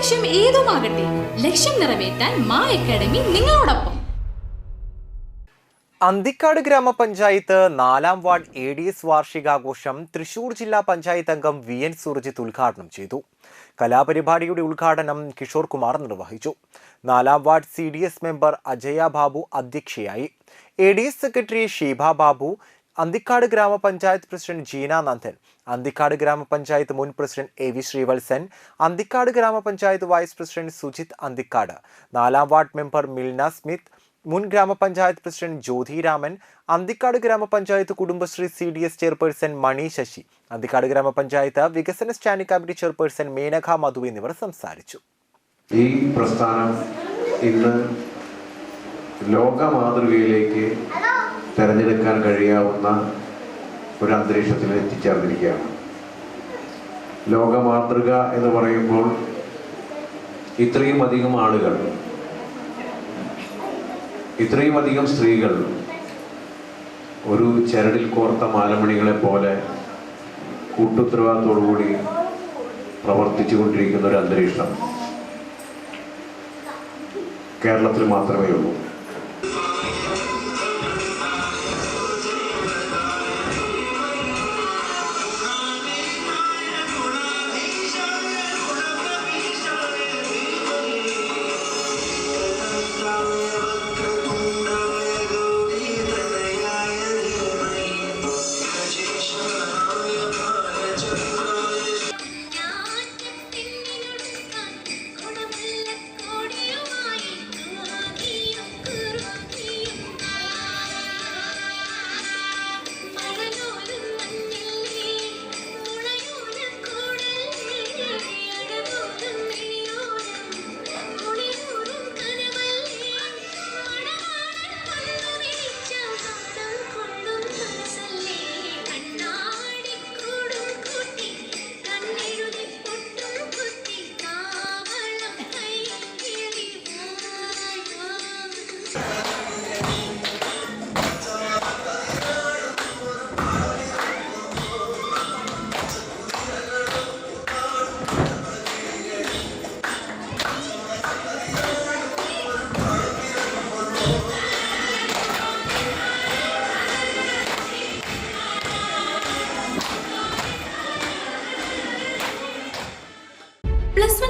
ലക്ഷ്യം ഏതുമാകട്ടെ ലക്ഷ്യം നിറവേറ്റാൻ മാ അക്കാഡമി നിങ്ങളോടൊപ്പം. അന്തിക്കാട് ഗ്രാമപഞ്ചായത്ത് നാലാം വാർഡ് എ ഡി എസ് വാർഷികാഘോഷം തൃശൂർ ജില്ലാ പഞ്ചായത്ത് അംഗം വി എൻ സുർജിത്ത് ഉദ്ഘാടനം ചെയ്തു. കലാപരിപാടിയുടെ ഉദ്ഘാടനം കിഷോർ കുമാർ നിർവഹിച്ചു. നാലാം ward C D S member Ajaya Babu അധ്യക്ഷയായി. A D S secretary Sheeba Babu Anthikad ഗ്രാമപഞ്ചായത്ത് പ്രസിഡന്റ് ജീന നന്ദൻ അന്തിക്കാട് ഗ്രാമപഞ്ചായത്ത് മുൻ president A V Sreevalsan Anthikad ഗ്രാമപഞ്ചായത്ത് വൈസ് പ്രസിഡന്റ് സുജിത് അന്തിക്കാട് നാലാം വാർഡ് മെമ്പർ മിൽന സ്മിത്ത് മുൻ ഗ്രാമപഞ്ചായത്ത് പ്രസിഡന്റ് ജ്യോതിരാമൻ അന്തിക്കാട് ഗ്രാമപഞ്ചായത്ത് Kudumbashree C D S chairperson Mani Sasi Anthikad ഗ്രാമപഞ്ചായത്ത് വികസന standing committee chairperson Menaka Madhu എന്നിവർ സംസാരിച്ചു. ഈ പ്രസ്ഥാനം ഇന്ന് ലോക മാതൃകയിലേക്ക് തിരഞ്ഞെടുക്കാൻ കഴിയാവുന്ന ഒരു അന്തരീക്ഷത്തിൽ എത്തിച്ചേർന്നിരിക്കുകയാണ്. ലോകമാതൃക എന്ന് പറയുമ്പോൾ ഇത്രയും അധികം ആളുകൾ ഇത്രയും അധികം സ്ത്രീകൾ ഒരു ചരടിൽ കോർത്ത മാലമണികളെ പോലെ കൂട്ടുത്തരവാദിത്തോടുകൂടി പ്രവർത്തിച്ചു കൊണ്ടിരിക്കുന്ന ഒരു അന്തരീക്ഷം കേരളത്തിൽ മാത്രമേ ഉള്ളൂ. പ്ലസ്